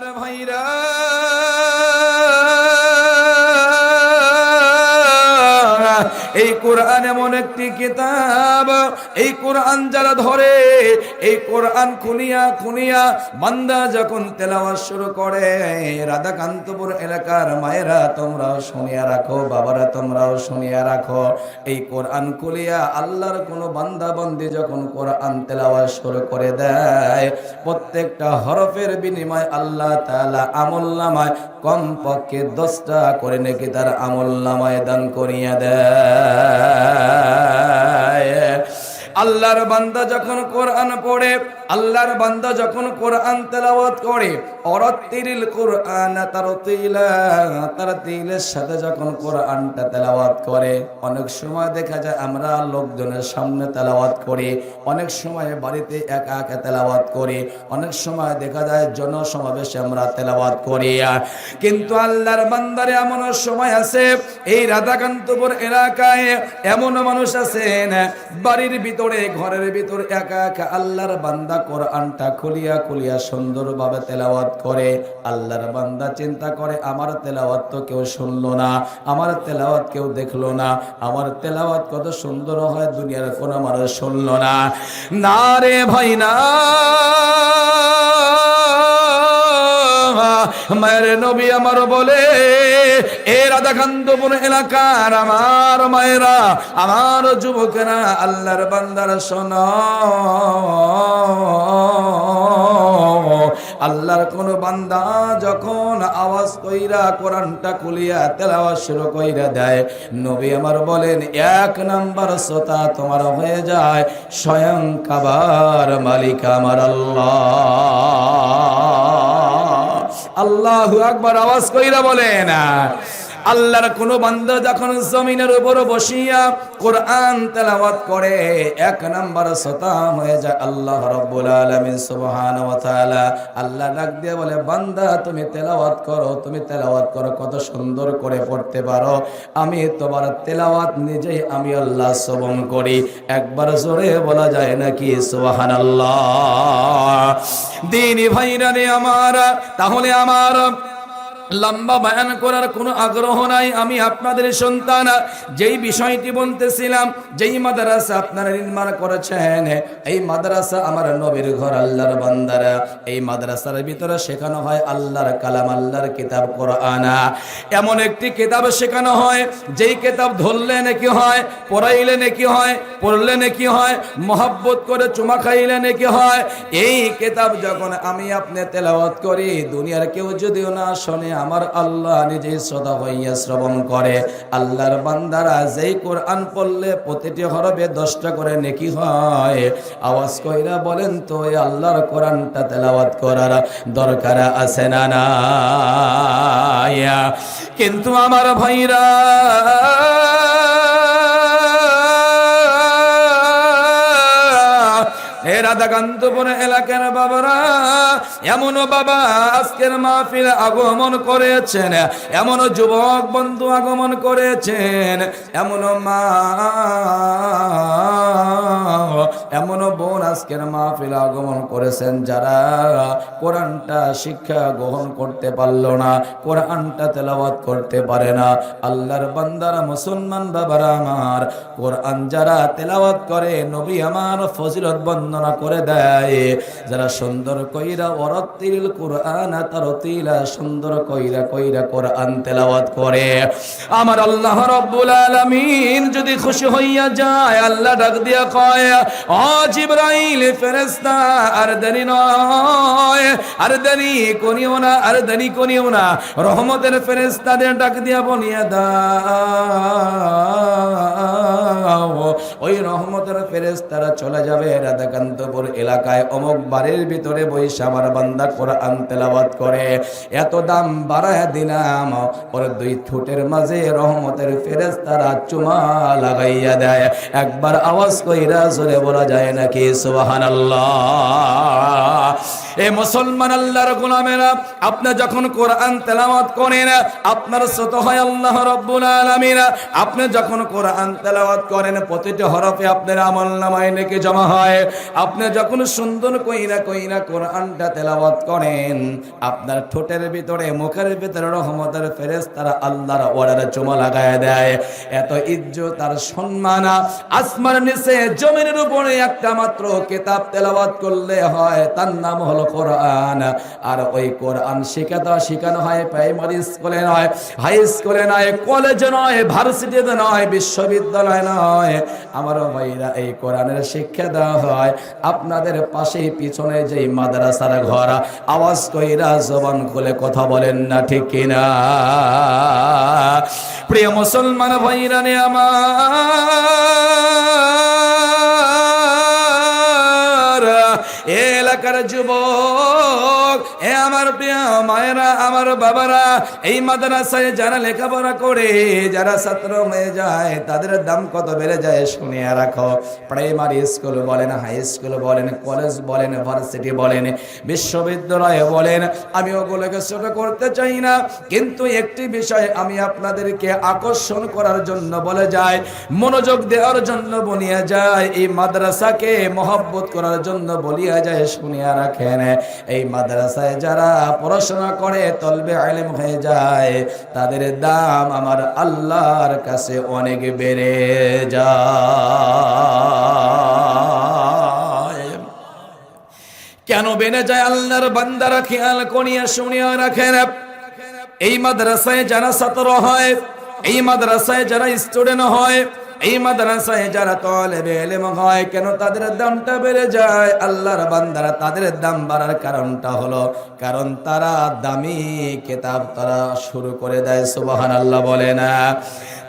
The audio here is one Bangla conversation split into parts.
আমার ভাইরা এই কোরআন এমন একটি কিতাব, এই কোরআন যারা ধরে, এই কোরআন খুনিয়া খুনিয়া বান্দা যখন তেলাওয়াত শুরু করে, রাধাকান্তপুর এলাকার মায়েরা তোমরাও শুনিয়া রাখো, বাবারা তোমরাও শুনিয়া রাখো। এই কোরআন খুলিয়া আল্লাহর কোনো বান্দা বন্দি যখন কোরআন তেলাওয়াত শুরু করে দেয়, প্রত্যেকটা হরফের বিনিময় আল্লাহ তাআলা আমল নামায় কম পক্ষে দশটা করে নাকি তার আমল নামায় দান করিয়া দেয়। আল্লাহর বান্দা যখন কোরআন পড়ে আল্লাহর বান্দা যখন কোরআন তেলাওয়াত করে অরতিরিল কোরআন তারতিলা, তারতিলের সাথে যখন কোরআনটা তেলাওয়াত করে, অনেক সময় দেখা যায় আমরা লোকজনের সামনে তেলাওয়াত করি, অনেক সময় বাড়িতে একা একা তেলাওয়াত করি, অনেক সময় দেখা যায় জনসমাবেশে আমরা তেলাওয়াত করি। কিন্তু আল্লাহর বান্দারে এমন সময় আছে, এই রাধাকান্তপুর এলাকায় এমন মানুষ আছেন, বাড়ির ভিতরে, ঘরের ভিতরে একা একা আল্লাহর বান্দা কোরআনটা খুলিয়া খুলিয়া সুন্দরভাবে তেলাওয়াত করে। আল্লাহর বান্দা চিন্তা করে, আমার তেলাওয়াত তো কেউ শুনল না, আমার তেলাওয়াত কেউ দেখল না, আমার তেলাওয়াত কত সুন্দর হয়, দুনিয়ার কোনো মানুষ শুনলো না। না রে ভাই, না। মায়ের নবী আমার বলে, এ রাধাকান্তপুর এলাকার আমার মায়েরা, আমার যুবকেরা, আল্লাহর বান্দার শোন। আল্লাহর কোন বান্দা যখন আওয়াজ কইরা কোরআনটা খুলিয়া তেলাওয়াত শুরু কইরা দেয়, নবী আমার বলেন, এক নাম্বার শ্রোতা তোমার হয়ে যায়, স্বয়ং কাবার মালিক আমার আল্লাহ। আল্লাহু আকবার আওয়াজ কইরা বলেন আল্লাহর কোন বান্দা যখন জমিনের উপর বসিয়া কোরআন তেলাওয়াত করে, এক নাম্বার শ্রোতা হয়ে যায় আল্লাহ রাব্বুল আলামিন সুবহানাহু ওয়া তাআলা। আল্লাহ ডাক দিয়ে বলে, বান্দা, তুমি তেলাওয়াত করো, তুমি তেলাওয়াত করো, কত সুন্দর করে পড়তে পারো। আমি তোমার তেলাওয়াত নিজেই আমি আল্লাহ শ্রবণ করি। একবার জোরে বলা যায় নাকি? সুবহানাল্লাহ। দিনী ভাইরা রে আমার, তাহলে আমার লম্বা বয়ান করার কোনো আগ্রহ নাই, আমি আপনাদের সন্তান। যেই বিষয়টি বলতেছিলাম, যেই মাদ্রাসা আপনারা নির্মাণ করেছেন, এই মাদ্রাসা আমার নবীর ঘর, আল্লাহর বান্দারা। এই মাদ্রাসার ভিতরে শেখানো হয় আল্লাহর কালাম, আল্লাহর কিতাব, কোরআনা। এমন একটি কিতাব শেখানো হয়, যেই কিতাব ধরলে নাকি হয়, পড়াইলে নাকি হয়, পড়লে নাকি হয়, মহাব্বত করে চুমা খাইলে নাকি হয়, এই কিতাব যখন আমি আপনি তেলাওয়াত করি, দুনিয়ার কেউ যদিও না শোনে আমার আল্লাহ নিজে শ্রদ্ধা হইয়া শ্রবণ করে। আল্লাহর বান্দারা যেই কোরআন পড়লে প্রতিটি হরবে দশটা করে নেকি হয়। আওয়াজ কইরা বলেন তো এই আল্লাহর কোরআনটা তেলাওয়াত করার দরকার আছে না না কিন্তু আমার ভাইরা রাধাকান্তপুর এলাকার বাবারা এমন বাবা আজকের মাহফিল আগমন করেছেন এমন যুবক বন্ধু আগমন করেছেন এমন মা এমন বোন আজকের মাহফিল আগমন করেছেন, যারা কোরআনটা শিক্ষা গ্রহণ করতে পারল না, কোরআনটা তেলাওয়াত করতে পারে না, আল্লাহর বান্দারা, মুসলমান বাবারা আমার, কোরআন যারা তেলাওয়াত করে, নবী আমার ফজিলত বন্দনা করে দেয়। যারা সুন্দর কইরা ওরতিল কোরআন তারতিলা সুন্দর কইরা কইরা কোরআন তেলাওয়াত করে। আমার আল্লাহ রব্বুল আলামিন যদি খুশি হইয়া যায়, আল্লাহ ডাক দিয়া কয় ও জিবরাইল, ফেরেশতা, আর দেরি নয়, আর দেরি করিও না, আর দেরি করিও না। রহমতের ফেরেশতাদের ডাক দিয়া বলিয়া দাও। ওই রহমতের ফেরেশতারা চলে যাবে রাধাকান্তপুর এলাকায় অমুক বাড়ির ভিতরে বৈশা আমার বান্দা কোরআন তেলাওয়াত করে। এত দাম বাড়ায় দিলাম ওর দুই ঠোঁটের মাঝে রহমতের ফেরেশতারা চুমা লাগাইয়া দেয়। একবার আওয়াজ কইরা জোরে বলা যায় নাকি, সুবহানাল্লাহ। এ মুসলমান আল্লাহর গোলামেরা, আপনি যখন কোরআন তেলাওয়াত করেন, আপনার সত হয় আল্লাহ রব্বুল আলামিন, আপনি যখন কোরআন তেলাওয়াত করেন, প্রতিটি হরফে আপনার আমল নামায় নেকে জমা হয়? আপনি যখন সুন্দর কইরা কইরা কোরআনটা তেলাওয়াত করেন, আপনার ঠোঁটের ভিতরে, মুখের ভিতরে রহমতের ফেরেস তারা আল্লাহর ওয়ার্ডারে চুমা লাগায় দেয়। এত ইজ্জত আর সম্মান আসমান নিচে, জমিনের উপরে একটা মাত্র কিতাব তেলাওয়াত করলে হয়, তার নাম হলো কোরআন। আর ওই কোরআন শেখাতে শেখানো হয়, প্রাইমারি স্কুলে নয়, হাই স্কুলে নয়, কলেজে নয়, ভার্সিটিতে নয়, বিশ্ববিদ্যালয় নয়। আমার ভাইরা এই কোরআনের শিক্ষা দেওয়া হয়। আপনাদের পাশে পিছনে যে মাদ্রাসার ঘর, আওয়াজ কইরা জবান খুলে কথা বলেন না, ঠিক কিনা? প্রিয় মুসলমান ভাইরা নে আমার, এলাকার যুবক আমার প্রিয় মায়েরা, আমার বাবারা, এই মাদ্রাসায় যারা লেখাপড়া করে, যারা ছাত্র হয়ে যায়, তাদের দাম কত বেড়ে যায় শুনিয়ে রাখো। প্রাইমারি স্কুল বলেন হাই স্কুল বলেন কলেজ বলেন ভার্সিটি বলেন, বিশ্ববিদ্যালয়ে বলেন, আমি ওগুলোকে ছোট করতে চাই না, কিন্তু একটি বিষয় আমি আপনাদেরকে আকর্ষণ করার জন্য বলে যাই, মনোযোগ দেওয়ার জন্য বলিয়া যায় এই মাদ্রাসাকে মহব্বত করার জন্য বলিয়া যায় শুনিয়া রাখেন। এই মাদ্রাসায় যারা পড়াশোনা করে, তলবে আলেম হয়ে যায়, তাদের দাম আমার আল্লাহর কাছে অনেক বেড়ে যায়। কেন বেড়ে যায় আল্লাহর বান্দারা খেয়াল করিয়া শুনিয়া রাখেন? এই মাদ্রাসায় যারা ছাত্র হয়, এই মাদ্রাসায় যারা স্টুডেন্ট হয় এই মাদ্রাসায় যারা তলেবে এলেম হয়, কেন তাদের দামটা বেড়ে যায়? আল্লাহর বান্দারা তাদের দাম বাড়ার কারণটা হলো, কারণ তারা দামি কেতাব তারা শুরু করে দেয় সুবাহান আল্লাহ বলে না।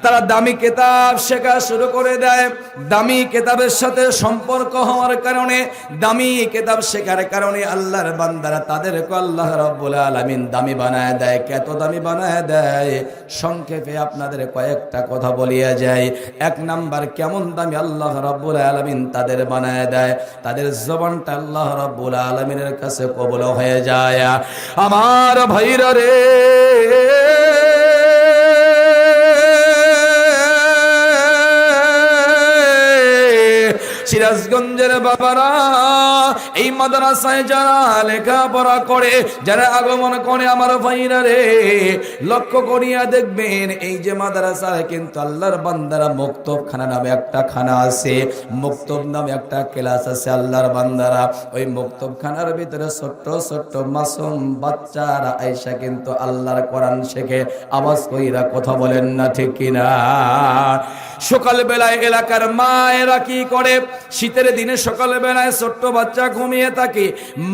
তারা দামি কেতাব শেখা শুরু করে দেয়। দামি কেতাবের সাথে সম্পর্ক হওয়ার কারণে, দামি কেতাব শেখার কারণে আল্লাহর বান্দারা তাদেরকে আল্লাহ রব্বুল আলামিন দামি বানায় দেয়। কত দামি বানায় দেয়? সংক্ষেপে আপনাদের কয়েকটা কথা বলিয়া যায় এক নাম্বার, কেমন দামি আল্লাহ রব্বুল আলামিন তাদের বানায় দেয়। তাদের জবানটা আল্লাহ রব্বুল আলামিনের কাছে কবল হয়ে যায়। আমার ভাইরা রে সিরাজগঞ্জের বাবারা, এই মাদ্রাসায় যারা লেখাপড়া করে, যারা আগমন করে আমার ভাইরা রে, লক্ষ্য করিয়া দেখবেন এই যে মাদ্রাসায় কিন্তু আল্লাহর বান্দারা মুক্তব খানা নামে একটা খানা আছে, মুক্তব নামে একটা ক্লাস আছে আল্লাহর বান্দারা। ওই মুক্তব খানার ভিতরে ছোট্ট ছোট্ট মাসুম বাচ্চারা আইসা কিন্তু আল্লাহর কোরআন শেখে, আওয়াজ কইরা কথা বলেন না ঠিক কিনা? সকাল বেলায় এলাকার মায়েরা কি করে? শীতের দিনে সকাল বেলায় ছোট্ট বাচ্চা ঘুমিয়ে থাকে।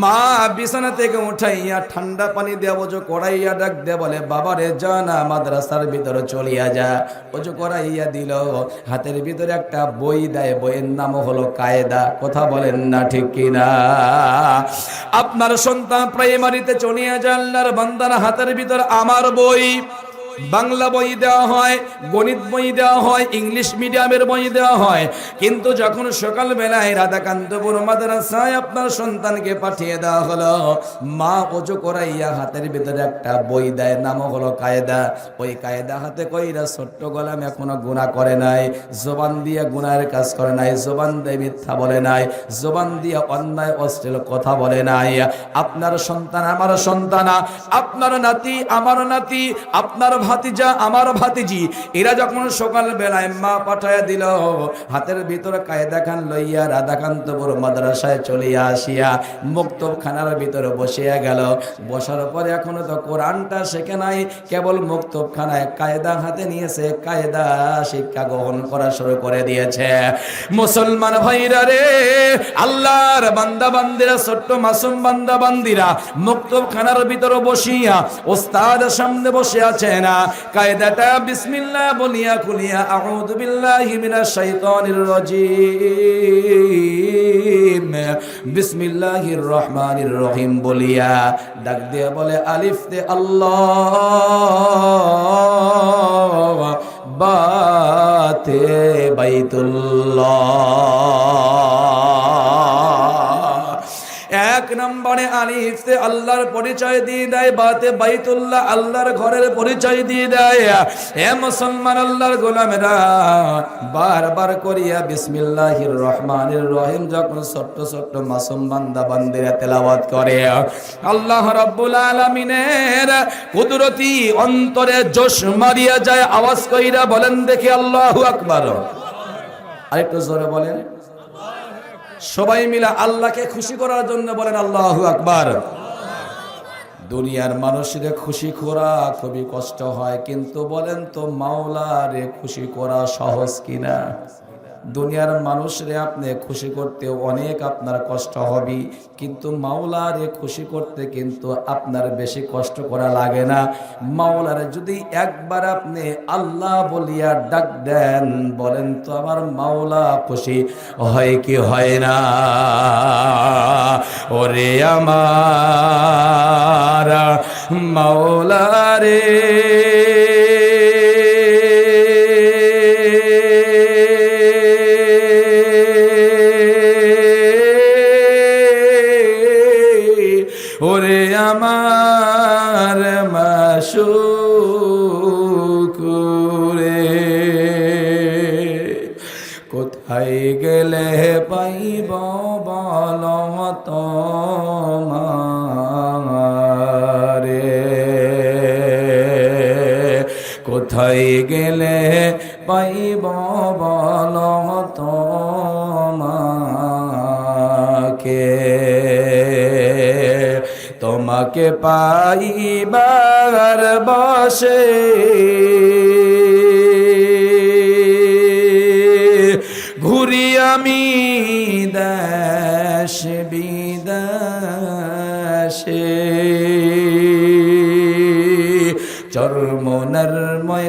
মা বিছানা থেকে উঠাইয়া ঠান্ডা পানি দেওয়া ওজো করাইয়া ডাক দে বলে, বাবারে জানা মাদ্রাসার ভিতরে চলিয়া যা। ওজো করাইয়া দিল। হাতের ভিতরে একটা বই দেয়, বইয়ের নাম হলো কায়দা। কথা বলেন না ঠিক কিনা? আপনার সন্তান প্রাইমারিতে চলিয়া যায় আল্লাহর বান্দার হাতের ভিতরে আমার বই। বাংলা বই দেওয়া হয়, গণিত বই দেওয়া হয়, ইংলিশ মিডিয়ামের বই দেওয়া হয়। কিন্তু যখন সকালবেলায় রাধাকান্তপুর মাদ্রাসায় আপনার সন্তানকে পাঠিয়ে দেওয়া হলো, মা অজু করাইয়া হাতের ভিতরে একটা বই দেয় নাম হলো কায়দা। ওই কায়দা হাতে কইরা ছোট্ট গোলাম এখনও গুণা করে নাই, জবান দিয়ে গুনার কাজ করে নাই, জোবান দিয়ে মিথ্যা বলে নাই, জোবান দিয়ে অন্যায়, অশ্লীল কথা বলে নাই। আপনার সন্তান আমার সন্তান, আপনার নাতি আমার নাতি, আপনার ভাতিজা, আমার ভাতিজি। এরা যখন সকাল বেলায় মা পাঠায় দিল, হাতের ভিতরে কায়দা খান লইয়া রাধাকান্তপুর মাদ্রাসায় চলিয়া আসিয়া মুক্তব খানার ভিতরে বসিয়া গেল। বসার পরে এখনও তো কোরআনটা শেখে নাই, কেবল মুক্তব খানায় কায়দা হাতে নিয়েছে, কায়দা শিক্ষা গ্রহণ করা শুরু করে দিয়েছে। মুসলমান ভাইরা রে, আল্লাহর বান্দা বান্দিরা ছোট্ট মাসুম বান্দা বান্দিরা মুক্তব খানার ভিতরে বসিয়া ওস্তাদ সামনে বসে আছে না কায়দাটা বিসমিল্লাহ বলিয়া খুলিয়া আউযু বিল্লাহি মিনাশ শাইতানির রাজিম। বিসমিল্লাহির রহমানির রহিম বলিয়া ডাক দিয়ে বলে, আলিফ দে আল্লাহ। বাতে বাইতুল্লাহ। এক নম্বরে আলিফতে আল্লাহর পরিচয় দিয়ে দেয়, বাতে বাইতুল্লাহ আল্লাহর ঘরের পরিচয় দিয়ে দেয়। এ মুসলমান আল্লাহর গোলামেরা, বারবার করিয়া বিসমিল্লাহির রহমানির রহিম যখন ছোট্ট ছোট্ট মাসুম বান্দা বান্দিরা তেলাওয়াত করে, আল্লাহ রাব্বুল আলামিনের কুদরতি অন্তরে জোশ মারিয়া যায়, আওয়াজ কইরা বলেন দেখি আল্লাহু আকবার। আরেকটু জোরে বলেন। সবাই মিলে আল্লাহকে খুশি করার জন্য বলেন আল্লাহ আকবার। দুনিয়ার মানুষের খুশি করা খুবই কষ্ট হয়, কিন্তু বলেন তো মাওলারে খুশি করা সহজ কিনা? দুনিয়ার মানুষরে আপনি খুশি করতে অনেক আপনার কষ্ট হবে কিন্তু মাওলারে খুশি করতে কিন্তু আপনার বেশি কষ্ট করা লাগে না। মাওলারে যদি একবার আপনি আল্লাহ বলিয়া ডাক দেন, বলেন তো আমার মাওলা খুশি হয় কি হয় না? ওরে আমার মাওলা কোথায় গেলে পাইব বল তোমারে কোথায় গেলে পাইব বল তোমাকে তোমাকে পাইবার বসে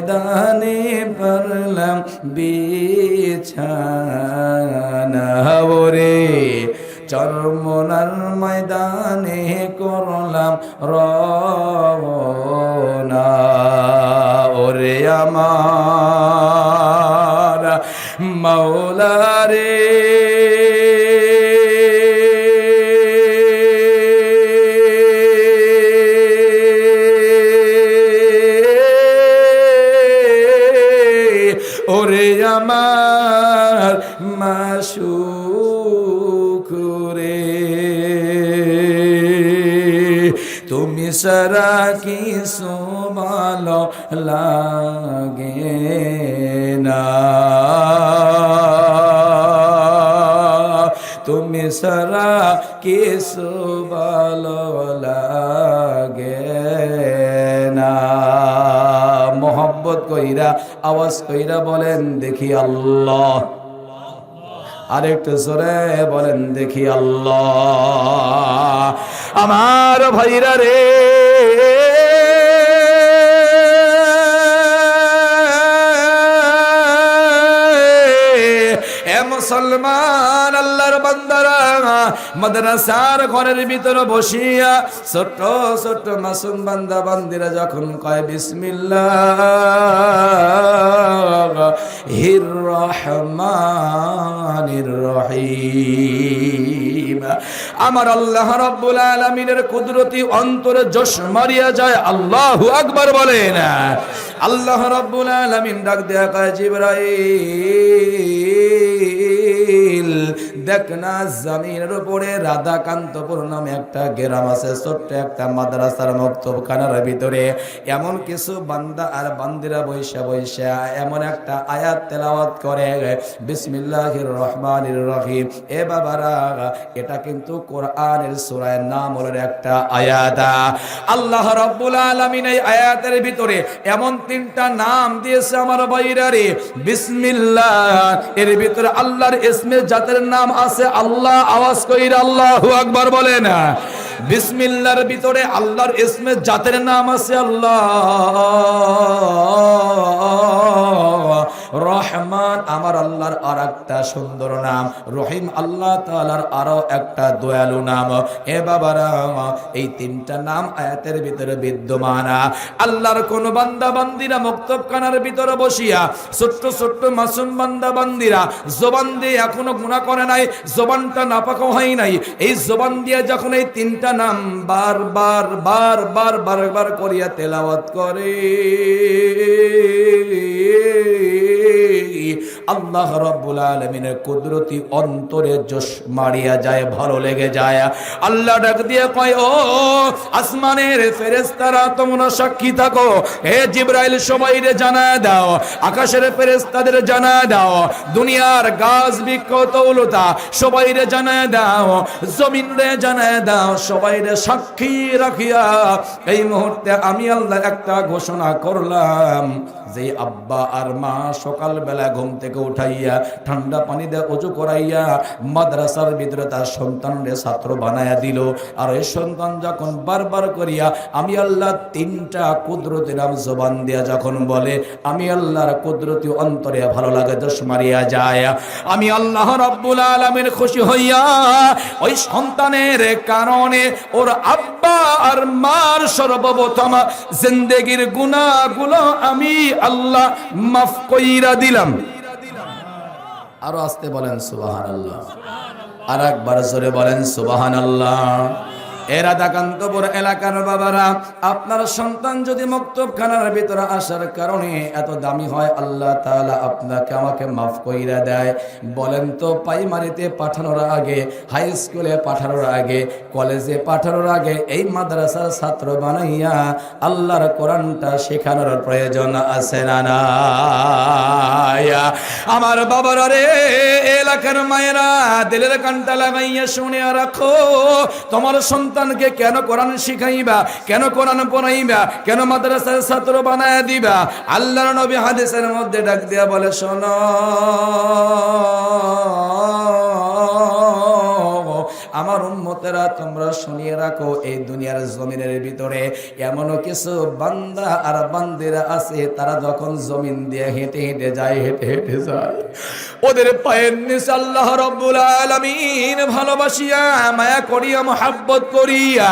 ময়দানে পারলাম বিছানা। রে চরমনার ময়দানে করলাম রওনা। ওরে আমার লাগে না। তুমি সারা কিছু ভালো লাগে না। মোহব্বত কইরা, আওয়াজ কইরা বলেন, দেখি আল্লাহ। আরেকটু জোরে বলেন, দেখি আল্লাহ। আমার ভাইরা রে মুসলমান, আল্লাহর বান্দারা মাদ্রাসার ঘরের ভিতরে বসিয়া ছোট্ট ছোট্ট মাসুম বান্দা বান্দিরা যখন কয়, বিসমিল্লাহ, হির রহমানির রহিম। আমার আল্লাহ রাব্বুল আলামিনের কুদরতি অন্তরে জোশ মারিয়া যায়, আল্লাহু আকবার বলেন। আল্লাহ রাব্বুল আলামিন ডাক দেয়া কয় দেখ না, জমিনের উপরে রাধাকান্তপুর নামে একটা গ্রাম আছে, ছোট্ট একটা মাদ্রাসার মক্তবখানার ভিতরে। এমন কিছু বান্দা আর বান্দিরা বৈশা বৈশা এমন একটা আয়াত তেলাওয়াত করে, বিসমিল্লাহির রহমানির রহিম। এ বাবারা, এটা কিন্তু কোরআনের সূরার নাম একটা আয়াত। আল্লাহ রাব্বুল আলামিন এই আয়াতের ভিতরে এমন তিনটা নাম দিয়েছে আমার বাইরা রে বিসমিল্লাহ। এর ভিতরে আল্লাহর ইসমে জাতের নাম আছে আল্লাহ, আওয়াজ কইরা আল্লাহু আকবার বলে না বিসমিল্লার ভিতরে আল্লাহর ইসমে জাতের নাম আছে আল্লাহ। রহমান আমার আল্লাহর আর একটা সুন্দর নাম, রহিম আল্লাহ তালার আরও একটা দয়ালু নাম। এ বাবারা, এই তিনটা নাম আয়াতের ভিতরে বিদ্যমান। আল্লাহর কোন বান্দা বান্দিরা মক্তবখানার ভিতরে বসিয়া ছোট্ট ছোট্ট মাসুম বান্দা বান্দিরা জবান দিয়ে এখনও গুণা করে নাই, জবানটা নাপাক হয় নাই। এই জবান দিয়ে যখন এই তিনটা নাম বার বার বার বার বার বার করিয়া তেলাওয়াত করে। আল্লাহ রব্বুল আলমিনের কুদরতি অন্তরে জোশ মারিয়া যায়, ভালো লেগে যায়। আল্লাহ ডাক দিয়ে কয়, ও আসমানের ফেরেস্তারা তোমরা সাক্ষী থাকো। হে জিব্রাইল, সবাইরে জানা দাও। আকাশের ফেরেস্তাদের জানা দাও। দুনিয়ার গাছ বৃক্ষ তৌলতা, সবাইরে জানা দাও। জমিন রে জানা দাও। সবাইরে সাক্ষী রাখিয়া এই মুহূর্তে আমি আল্লাহ একটা ঘোষণা করলাম। যে আব্বা আর মা সকাল বেলা ঘুম থেকে উঠাইয়া ঠান্ডা পানি দিয়ে অজু করাইয়া মাদ্রাসার ভিতরে তার সন্তানরে ছাত্র বানায়া দিল। আর এই সন্তান যখন বারবার করিয়া, আমি আল্লাহ তিনটা কুদরতি নাম জবান দিয়া যখন বলে, আমি আল্লাহর কুদরতি অন্তরে ভালো লাগে দোষ মারিয়া যায়। আমি আল্লাহ রব্বুল আলমের খুশি হইয়া ওই সন্তানের কারণে ওর আব্বা আর মার সর্বপ্রথম জিন্দেগির গুণাগুলো আমি আল্লাহ মাফ কইরা দিলাম। আরও আসতে বলেন সুবাহান আল্লাহ আর একবার জোরে বলেন সুবাহান আল্লাহ এরা দাকান্তপুর এলাকার বাবারা, আপনার সন্তান যদি মক্তবখানার ভিতরে আসার কারণে এত দামি হয়, আল্লাহ তাআলা আপনাকে আমাকে মাফ কইরা দেয়। বলেন তো, প্রাইমারিতে পাঠানোর আগে, হাই স্কুলে পাঠানোর আগে, কলেজে পাঠানোর আগে, এই মাদ্রাসার ছাত্র বানাইয়া আল্লাহর কোরআনটা শেখানোর প্রয়োজন আছে না নাই? আমার বাবার রে, এলাকার মায়েরা, দিলের কানটা লাগাইয়া শুনে রাখো, তোমার সন্তানকে কেন কোরআন শিখাইবা? কেন কোরআন পড়াইবা? কেন মাদ্রাসার ছাত্র বানায় দিবা? আল্লাহর নবী হাদিসের মধ্যে ডাক দিয়া বলে, শোনো আমার উন্মতেরা তোমরা শুনিয়ে রাখো, এই দুনিয়ার জমিনের ভিতরে এমনও কিছু বান্দা আর বান্দিরা আছে, তারা যখন জমিন দিয়ে হেঁটে হেঁটে যায়, হেঁটে হেঁটে যায়। ওদের পায়ের নিচে আল্লাহ রব্বুল আলামিন ভালোবাসিয়া, মায়া করিয়া, মহাব্বত করিয়া,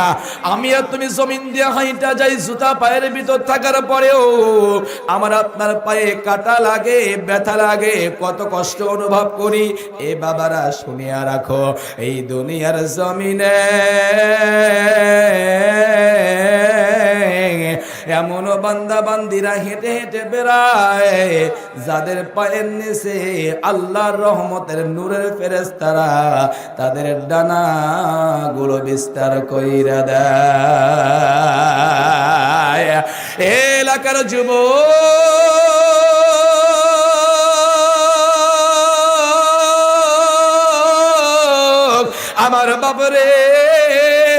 আমি আর তুমি জমিন দিয়ে হাইটা যাই, জুতা পায়ের ভিতর থাকার পরেও আমার আপনার পায়ে কাটা লাগে, ব্যথা লাগে, কত কষ্ট অনুভব করি। এ বাবারা শুনিয়া রাখো, এই দুনিয়ার জমিনে। এমন বান্দা বান্দিরা হেঁটে হেঁটে বেড়ায়, যাদের পায়ের নিচে আল্লাহর রহমতের নূরের ফেরেস্তারা তাদের ডানা গুলো বিস্তার কইরা দেয়। এলাকার যুবক আমার বাবরে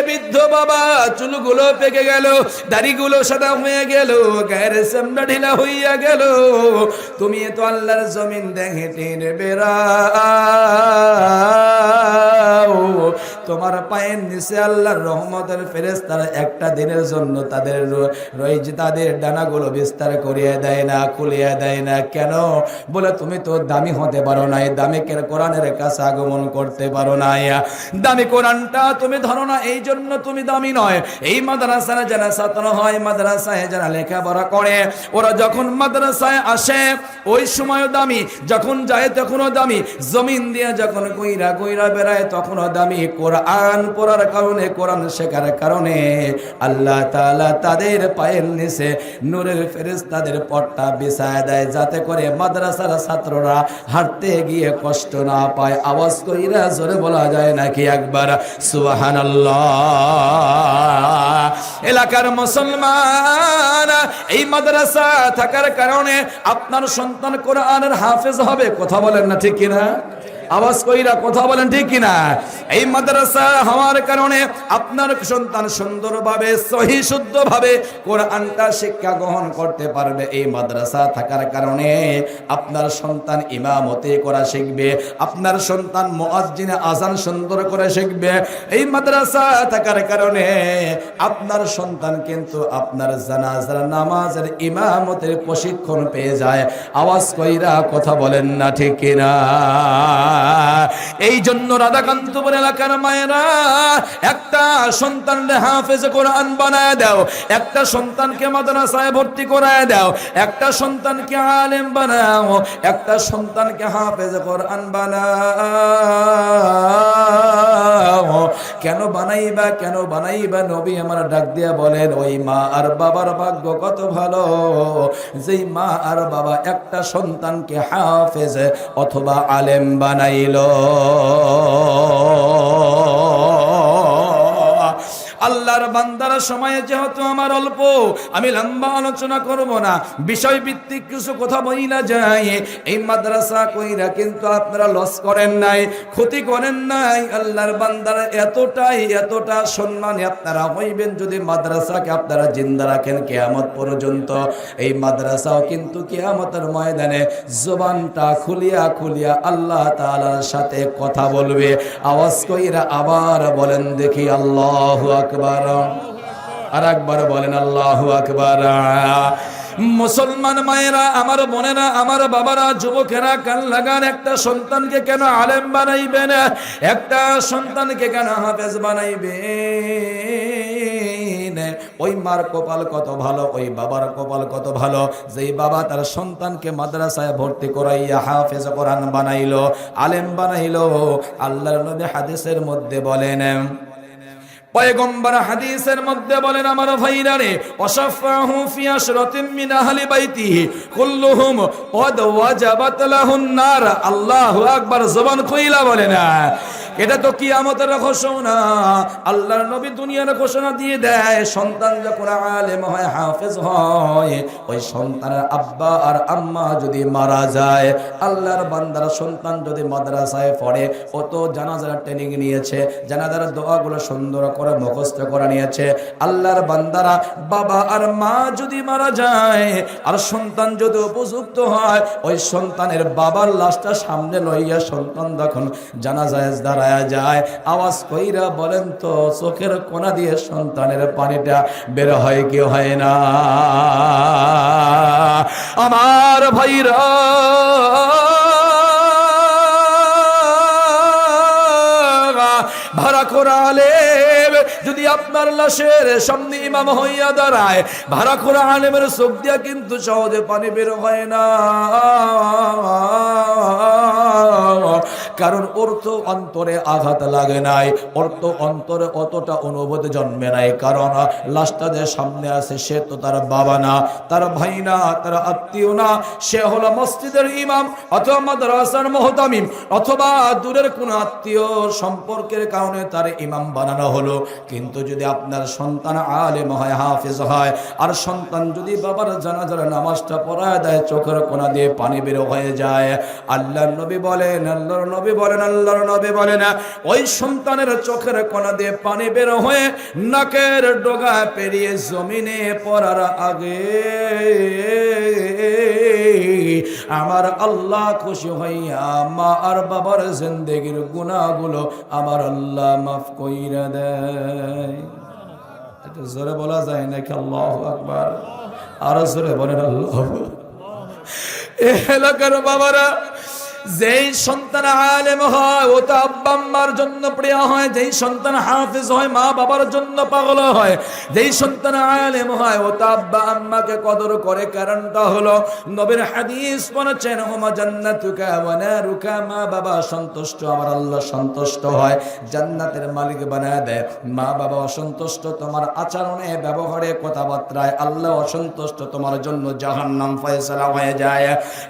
বৃদ্ধ বাবা, চুলগুলো পেকে গেল, দাড়িগুলো সাদা হয়ে গেল, গায়ের সামনা ঢিলা হইয়া গেল। তুমি তো আল্লাহর জমিন দেখে টেনে বেড়াও তোমার পায়ের নিচে আল্লাহর রহমতের ফেরেস্তারা একটা দিনের জন্য তাদের রয়েছে, তাদের ডানাগুলো বিস্তার করিয়ে দেয় না, খুলিয়ে দেয় না। কেন? বলে, তুমি তো দামি হতে পারো নাই দামি কেন কোরআনের কাছে আগমন করতে পারো না দামি কোরআনটা তুমি ধরো না, এই জন্য তুমি দামি নয়। এই মাদ্রাসায় যারা ছাত্র হয়, মাদ্রাসায় যারা লেখাপড়া করে, ওরা যখন মাদ্রাসায় আসে, ওই সময় দামি। যখন যায় তখনও দামি। জমিন দিয়ে যখন কইরা কইরা বেড়ায়, তখনও দামি। কোরআন পড়ার কারণে, কোরআন শেখার কারণে আল্লাহ তালা তাদের পায়ের নিচে নূরের ফেরেস তাদের পট্টা বিছায় দেয়, যাতে করে মাদ্রাসার ছাত্ররা হাঁটতে গিয়ে কষ্ট না পায়। আওয়াজ কইরা জোরে বলা যায় নাকি একবার? সুবহানাল্লাহ। এলাকার মুসলমান, এই মাদ্রাসা থাকার কারণে আপনার সন্তান কোরআনের হাফেজ হবে, কথা বলেন না ঠিক কিনা? আওয়াজ কইরা কথা বলেন ঠিক কিনা? এই মাদ্রাসা হওয়ার কারণে আপনার সন্তান সুন্দরভাবে, সহি শুদ্ধভাবে কোরআনটা শিক্ষা গ্রহণ করতে পারবে। এই মাদ্রাসা থাকার কারণে আপনার সন্তান ইমামতি করা শিখবে, আপনার সন্তান মুয়াজ্জিনে আজান সুন্দর করে শিখবে। এই মাদ্রাসা থাকার কারণে আপনার সন্তান কিন্তু আপনার জানাজার নামাজের ইমামতের প্রশিক্ষণ পেয়ে যায়। আওয়াজ কইরা কথা বলেন না ঠিক কিনা? এই জন্য রাধাকান্তপুর এলাকার মায়েরা, একটা সন্তান হাফেজ কোরআন বানায় দাও, একটা সন্তানকে মাদ্রাসায় ভর্তি করায় দাও, একটা সন্তানকে আলেম বানাও, একটা সন্তানকে হাফেজ কোরআন বানাও। কেন বানাইবা কেন বানাইবা? নবী আমার ডাক দিয়া বলেন, ওই মা আর বাবার ভাগ্য কত ভালো। যেই মা আর বাবা একটা সন্তানকে হাফেজে অথবা আলেম বানাইলো। আল্লাহর বান্দার সময়ে যেহেতু আমার অল্প, আমি লম্বা আলোচনা করব না। বিষয় ভিত্তিক কিছু কথা বই না যায়, এই মাদ্রাসা কইরা কিন্তু আপনারা লস করেন নাই, ক্ষতি করেন নাই। আল্লাহর বান্দার এতটাই, এতটা সম্মান আপনারা হইবেন যদি মাদ্রাসাকে আপনারা জিন্দা রাখেন কেয়ামত পর্যন্ত। এই মাদ্রাসাও কিন্তু কেয়ামতের ময়দানে জবানটা খুলিয়া খুলিয়া আল্লাহ তাআলার সাথে কথা বলবে। আওয়াজ কইরা আবার বলেন, দেখি আল্লাহ আকবার। আর একবার বলেন, আল্লাহ আকবার। মুসলমান মায়েরা, আমার বোনেরা, আমার বাবারা, যুবকেরা, কান লাগান, একটা সন্তানকে কেন আলেম বানাইবেন? একটা সন্তানকে কেন হাফেজ বানাইবেন? ওই মার কপাল কত ভালো, ওই বাবার কপাল কত ভালো। যেই বাবা তার সন্তানকে মাদ্রাসায় ভর্তি করাইয়া হাফেজ কোরআন বানাইলো, আলেম বানাইলো, আল্লাহর নবী হাদিসের মধ্যে বলেন পয়গম্বর হাদিসের মধ্যে বলেন, আমার ভাইরা রে ওয়াসাফাহু ফিয়াস আশরাতিন মিন আহলি বাইতিহি, কুল্লুহুম ক্বাদ ওয়াজাবাত লাহুন নার। আল্লাহু আকবার জবান খুইলা বলে না। এটা তো কিয়ামতের ঘোষণা আল্লাহর নবী দুনিয়ার ঘোষণা দিয়ে দেয়, সন্তান যখন আলেম হয়, হাফেজ হয়, ওই সন্তানের আব্বা আর আম্মা যদি মারা যায়, আল্লাহর বান্দার সন্তান যদি মাদ্রাসায় পড়ে, ও তো জানাজার ট্রেনিং নিয়েছে, জানাজার দোয়াগুলো সুন্দর করে মুখস্থ করে নিয়েছে। আল্লাহর বান্দারা বাবা আর মা যদি মারা যায়, আর সন্তান যদি উপযুক্ত হয়, ওই সন্তানের বাবার লাশটা সামনে লইয়া সন্তান যখন জানাজায় দাঁড়ায় যায়। আওয়াজ কইরা বলেন তো, চোখের কোনা দিয়ে সন্তানের পানিটা বের হয় কি হয় না? আমার ভাইরা ভাড়া করা যদি আপনার লাশের সামনে ইমাম হইয়া দাঁড়ায় ভাড়া করা আলেমের চোখ দিয়া কিন্তু সহজে পানি বের হয় না। কারণ ওর তো অন্তরে আঘাত লাগে নাই, ওর তো অন্তরে অতটা অনুভূতি জন্মে নাই। কারণ লাশটা যে সামনে আছে, সে তো তার বাবা না, তার ভাই না, তার আত্মীয় না। সে হলো মসজিদের ইমাম অথবা মাদ্রাসার মহতামিম অথবা দূরের কোন আত্মীয় সম্পর্কের কারণে তার ইমাম বানানো হলো। কিন্তু যদি আপনার সন্তান আলেম হয়, হাফেজ হয়, আর সন্তান যদি বাবার জানা জানাজার নামাজটা পড়ায় দেয়, চোখের কোনা দিয়ে পানি বেরো হয়ে যায় আল্লাহ নবী বলেন, আল্লাহর নবী বলেন, আল্লাহর নবী বলেন ওই সন্তানের চোখের কোনা দিয়ে পানি বের হয়ে নাকের ডগা পেরিয়ে জমিনে পড়ার আগে আমার আল্লাহ খুশি হইয়া মা আর বাবার জিন্দেগির গুণাগুলো আমার আল্লাহ মাফ কইরা দেয়। এটা জোরে বলা যায় নাকি? আল্লাহ আকবার। আরও জোরে বলেন, আল্লাহ এলাকার বাবারা যেই সন্তান আলেম হয়, ও তো আব্বা আম্মার জন্য প্রিয় হয়, যেই সন্তান হাফিজ হয়, মা বাবার জন্য পাগল হয়, যেই সন্তান আলেম হয়, ও তো আব্বা আম্মাকে কদর করে। কারণটা হলো, নবীর হাদিস বলেছেন হুমা জান্নাতুকা ওয়া নারুকা মা বাবা সন্তুষ্ট, আমার আল্লাহ সন্তুষ্ট হয়, জান্নাতের মালিক বানায় দেয়। মা বাবা অসন্তুষ্ট, তোমার আচরণে, ব্যবহারে, কথাবার্তায় আল্লাহ অসন্তুষ্ট, তোমার জন্য জাহান্নাম ফয়সালা হয়ে যায়।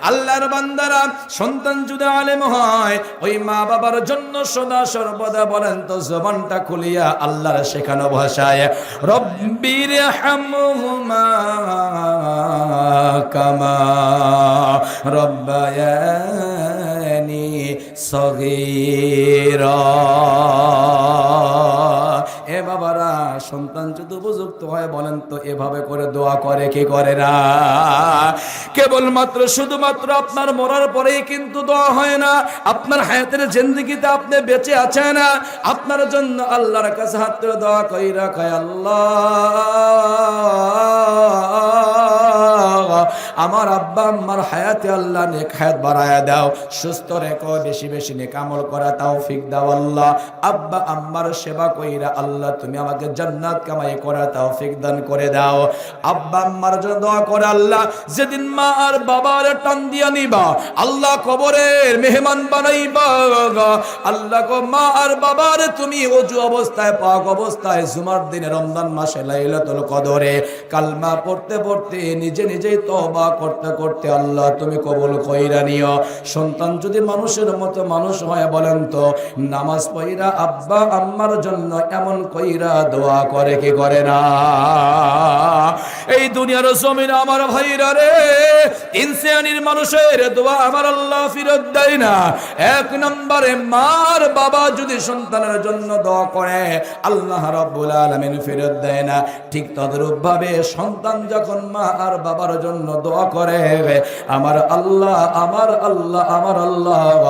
আল্লাহর বান্দারা সন্তান যদি আলেম হয়, ওই মা বাবার জন্য সদা সর্বদা বলেন তো জবানটা খুলিয়া আল্লাহর শেখানো ভাষায় রব্বির হামহুমা সগীরা। এ বাবারা, সন্তান যদি উপযুক্ত হয় বলেন তো, এভাবে করে দোয়া করে, কি করে না কেবলমাত্র শুধুমাত্র আপনার মরার পরেই কিন্তু দোয়া হয় না। আপনার হায়াতের জিন্দগিতে আপনি বেঁচে আছেন আপনার জন্য আল্লাহর কাছে হাত দোয়া কইরা রাখায় আল্লাহ। আমার আব্বা, আম্মার হায়াতে আল্লাহ নেক হায়াত বাড়ায়া দাও। সুস্থ রেখো, বেশি বেশি নেক আমল করা তৌফিক দাও আল্লাহ। আব্বা, আম্মার সেবা কইরা আল্লাহ তুমি আমাকে জান্নাত কামাই করা তৌফিক দান করে দাও। আব্বা, আম্মার জন্য দোয়া করে আল্লাহ, যেদিন মা আর বাবার টান দিয়া নিবা, আল্লাহ কবরের মেহমান বানাইবা আল্লাহ গো, মা আর বাবার তুমি অজু অবস্থায়, পাক অবস্থায় জুমার দিনে রমজান মাসে লাইলাতুল কদরে কালমা পড়তে পড়তে নিজে নিজেই তওবা করতে করতে আল্লাহ তুমি কবুল কইরা নিও। সন্তান যদি মানুষের মতো মানুষ হয় বলেন তো, নামাজ পড়িরা আব্বা আম্মার জন্য এমন কইরা দোয়া করে কি করে না? এই দুনিয়ার জমিন আমার ভাইরা রে ইনসানির মানুষের দোয়া আমার আল্লাহ ফিরত দেয় না। এক নম্বরে মার বাবা যদি সন্তানের জন্য দোয়া করে, আল্লাহ রাব্বুল আলামিন ফেরত দেয় না। ঠিক তদরূপ ভাবে সন্তান যখন মা আর বাবার জন্য দোয়া করে আমার আল্লাহ আমার আল্লাহ আমার আল্লাহ।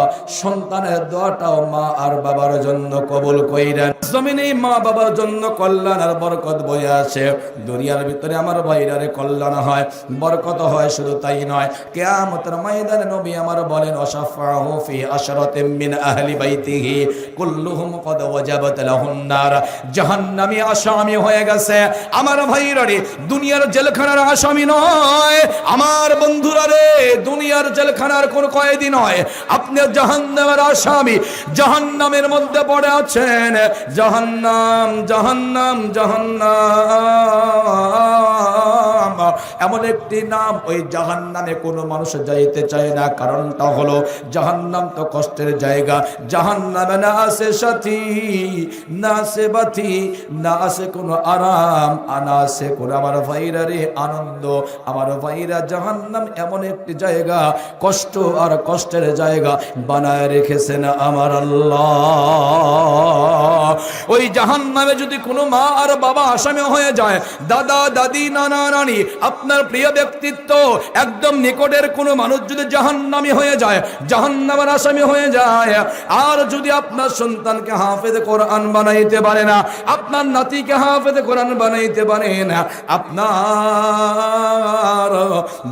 সন্তানের দোয়াটাও মা আর বাবার জন্য কবুল কইরা জমিনে মা বাবার জন্য কল্যাণ আর বরকত বয়ে আছে দুনিয়ার ভিতরে আমার ভাইরারে কল্যাণ হয়, বরকত হয়, শুধু তাই নয়। কিয়ামতের ময়দানে নবী আমার বলেন অশাফাহু ফি আশরাতিন মিন আহলি বাইতিহি, কুল্লুহুম কদ ওয়াজাবাত লাহুন নার। জাহান্নামী আসামি হয়ে গেছে। আমার ভাইরারে, দুনিয়ার জেলখানার আসামি নয় আমার বন্ধুরা রে, দুনিয়ার জেলখানার কোন কয়েদি নয়। আপনি জাহান্নামের আসামি। জাহান্নামের মধ্যে পড়ে আছেন। জাহান্নাম জাহান্নাম জাহান্নাম। এমন একটি নাম, ওই জাহান্নামে কোনো মানুষ যাইতে চায় না। কারণটা হলো, জাহান্নাম তো কষ্টের জায়গা। জাহান্নামে না আছে সাথী, না আছে বাতি, না আছে কোনো আরাম আনা আছে কোনো আমার ভাইরা রে আনন্দ। আমার ভাইরা জাহান্নাম এমন একটি জায়গা, কষ্ট আর কষ্টের জায়গা বানায় রেখেছেন আমার আল্লাহ। ওই জাহান্নামে যদি কোনো মা আর বাবা আসামে হয়ে যায়, দাদা, দাদি, নানা, নানি আপনার প্রিয় ব্যক্তিত্ব একদম নিকটের কোনো মানুষ যদি জাহান্নামি হয়ে যায়, জাহান্নামের আসামি হয়ে যায়, আর যদি আপনার সন্তানকে হাফেজ কোরআন বানাইতে পারে না, আপনার নাতিকে হাফেজ কোরআন বানাইতে পারে না, আপনার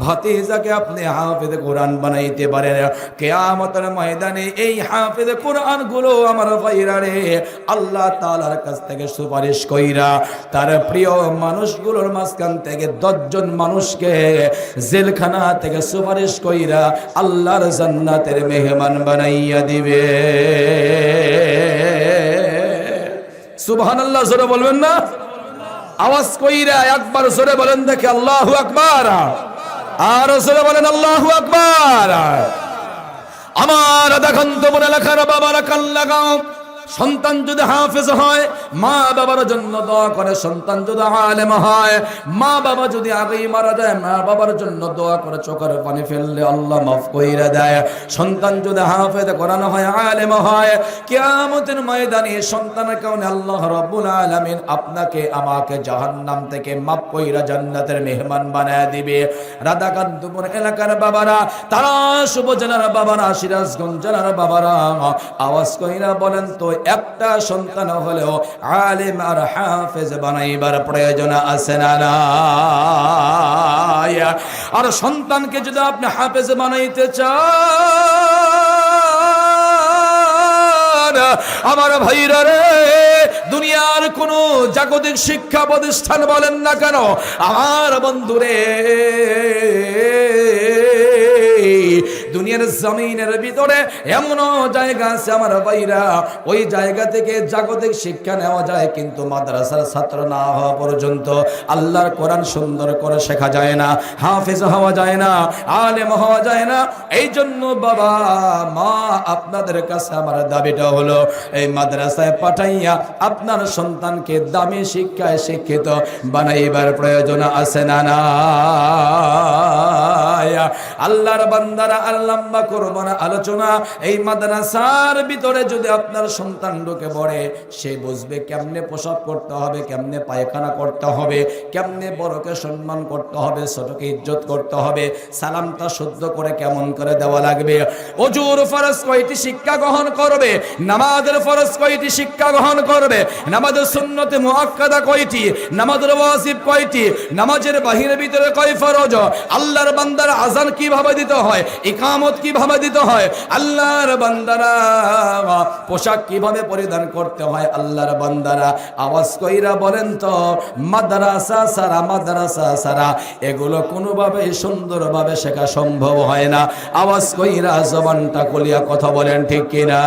ভাতিজাকে আপনি হাফেজ কোরআন বানাইতে পারেন কেয়ামতের ময়দানে এই হাফেজ কোরআনগুলো আমার ভাইরা রে, আল্লাহ তালার কাছ থেকে সুপারিশ কইরা তার প্রিয় মানুষগুলোর মাঝখান থেকে দশজন মানুষকে জেলখানা থেকে সুপারিশ কইরা আল্লাহর জান্নাতের মেহমান বানাইয়া দিবে। সুবহানাল্লাহ, জোরে বলবেন না? আওয়াজ কইরা একবার জোরে বলেন দেখে, আল্লাহু আকবার। আর জোরে বলেন, আল্লাহু আকবার। আমার দেখান্ত মনে লেখার বাবার কান লাগাও সন্তান যদি হাফেজ হয়, মা বাবার জন্য দোয়া করে সন্তান যদি আলেম হয়, মা বাবা যদি আগেই মারা যায়, মা বাবার জন্য দোয়া করে চোখের পানি ফেললে আল্লাহ মাফ কইরা দেয়। সন্তান যদি হাফেজ করানো হয়, আলেম হয়, কিয়ামতের ময়দানে সন্তানের কারণে আল্লাহ রাব্বুল আলামিন আপনাকে, আমাকে জাহান্নাম থেকে মাফ কইরা জান্নাতের মেহমান বানায় দিবে। রাধাকান্তপুর এলাকার বাবারা, তারা উপজেলার বাবারা, সিরাজগঞ্জ জেলার বাবারা, আওয়াজ কইরা বলেন তো একটা সন্তান হলেও আলেম আর হাফেজ বানাইবার প্রয়োজন আছে না আর সন্তানকে যদি আপনি হাফেজ বানাইতে চান, আমার ভাইরা রে, দুনিয়ার কোন জাগতিক শিক্ষা প্রতিষ্ঠান বলেন না কেন? আমার বন্ধুরে দুনিয়ার জমিনের ভিতরে এমন জায়গা আছে আমার ভাইরা। ওই জায়গা থেকে জাগতিক শিক্ষা নেওয়া যায়, কিন্তু মাদ্রাসার ছাত্র না হওয়া পর্যন্ত আল্লাহর কোরআন সুন্দর করে শেখা যায় না, হাফেজ হওয়া যায় না, আলেম হওয়া যায় না। এই জন্য বাবা, মা, আপনাদের কাছে আমার দাবিটা হলো, এই মাদ্রাসায় পাঠাইয়া আপনার সন্তানকে দামি শিক্ষায় শিক্ষিত বানাইবার প্রয়োজন আছে না না? আল্লাহর বান্দারা আল্লাহ লম্বা করব না। আলোচনা, এই মাদ্রাসার ভিতরে যদি আপনার সন্তান ঢুকে পড়ে, সে বুঝবে কেমনে পোশাক করতে হবে, কেমনে পায়খানা করতে হবে, কেমনে বড়কে সম্মান করতে হবে, ছোটকে ইজ্জত করতে হবে, সালামটা শুদ্ধ করে কেমন করে দেওয়া লাগবে। অজুর ফরজ কয়টি শিক্ষা গ্রহণ করবে? নামাজের ফরজ কয়টি শিক্ষা গ্রহণ করবে? নামাজের সুন্নতে মুআক্কাদা কয়টি? নামাজের ওয়াজিব কয়টি? নামাজের বাহিরে ভিতরে কয় ফরজ? আল্লাহর বান্দার আজান কীভাবে দিতে হয়? ইকামত কীভাবে দিতে হয়? আল্লাহর বান্দারা, পোশাক কীভাবে পরিধান করতে হয় আল্লাহর বান্দারা? আওয়াজ কইরা বলেন তো, মাদ্রাসা সারা মাদ্রাসা সারা এগুলো কোনোভাবে সুন্দরভাবে শেখা সম্ভব হয় না। আওয়াজ কইরা জবানটা কলিয়া কথা বলেন ঠিক কিনা?